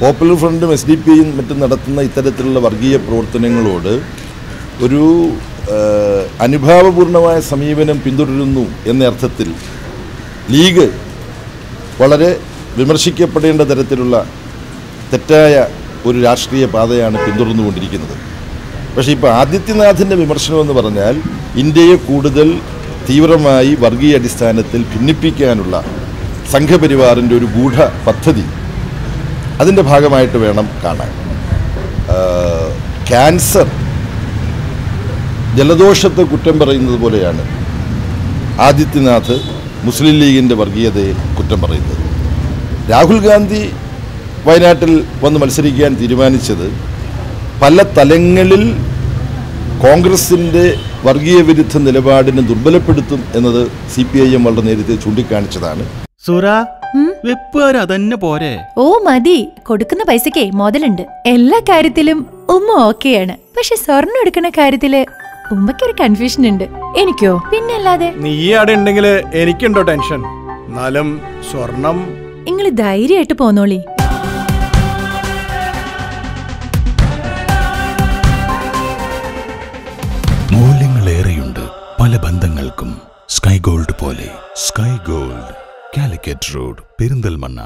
Popular ഫ്രണ്ടും S D പിയും മറ്റും നടത്തുന്ന ഇത്തരത്തിലുള്ള വർഗീയ പ്രവർത്തനങ്ങളോട് ഒരു അനുഭാവപൂർണമായ സമീപനം പിന്തുടരുന്നു എന്ന അർത്ഥത്തിൽ ലീഗ് വളരെ വിമർശിക്കപ്പെടേണ്ട തരത്തിലുള്ള തെറ്റായ ഒരു രാഷ്ട്രീയ പാതയാണ് പിന്തുടർന്നുകൊണ്ടിരിക്കുന്നത്. പക്ഷേ ഇപ്പോൾ ആദിത്യനാഥിന്റെ വിമർശനമെന്ന് പറഞ്ഞാൽ ഇന്ത്യയെ കൂടുതൽ തീവ്രമായി വർഗീയ അടിസ്ഥാനത്തിൽ ഭിന്നിപ്പിക്കാനുള്ള സംഘപരിവാറിന്റെ ഒരു ഗൂഢ പദ്ധതി അതിന്റെ ഭാഗമായിട്ട് വേണം കാണാൻ. ക്യാൻസർ ജലദോഷത്തെ കുറ്റം പറയുന്നത് പോലെയാണ് ആദിത്യനാഥ് മുസ്ലിം ലീഗിന്റെ വർഗീയതയെ കുറ്റം പറയുന്നത്. രാഹുൽ ഗാന്ധി വയനാട്ടിൽ വന്ന് മത്സരിക്കാൻ തീരുമാനിച്ചത് പല തലങ്ങളിൽ കോൺഗ്രസിന്റെ വർഗീയ വിരുദ്ധ നിലപാടിനെ ദുർബലപ്പെടുത്തും എന്നത് സി പി ഐ എം വളരെ നേരത്തെ ചൂണ്ടിക്കാണിച്ചതാണ്. സുര വെപ്പുകാർ അതന്നെ പോരെ. ഓ മതി. കൊടുക്കുന്ന പൈസക്കേ മുതലുണ്ട്. എല്ലാ കാര്യത്തിലും ഉമ്മ ഓക്കെയാണ്. പക്ഷെ സ്വർണം എടുക്കുന്ന കാര്യത്തിൽ ഉമ്മക്കൊരു കൺഫ്യൂഷൻ ഉണ്ട്. എനിക്കോ? പിന്നല്ലാതെ? നീ അവിടെ ഉണ്ടെങ്കിൽ എനിക്കുണ്ടോ ടെൻഷൻ എന്നാലും സ്വർണം നിങ്ങൾ ധൈര്യമായിട്ട് പോന്നോളി. മൂല്യങ്ങളേറെയുണ്ട് പല ബന്ധങ്ങൾക്കും. സ്കൈ ഗോൾഡ് പോലെ. Sky Gold. Calicut road Perinthalmanna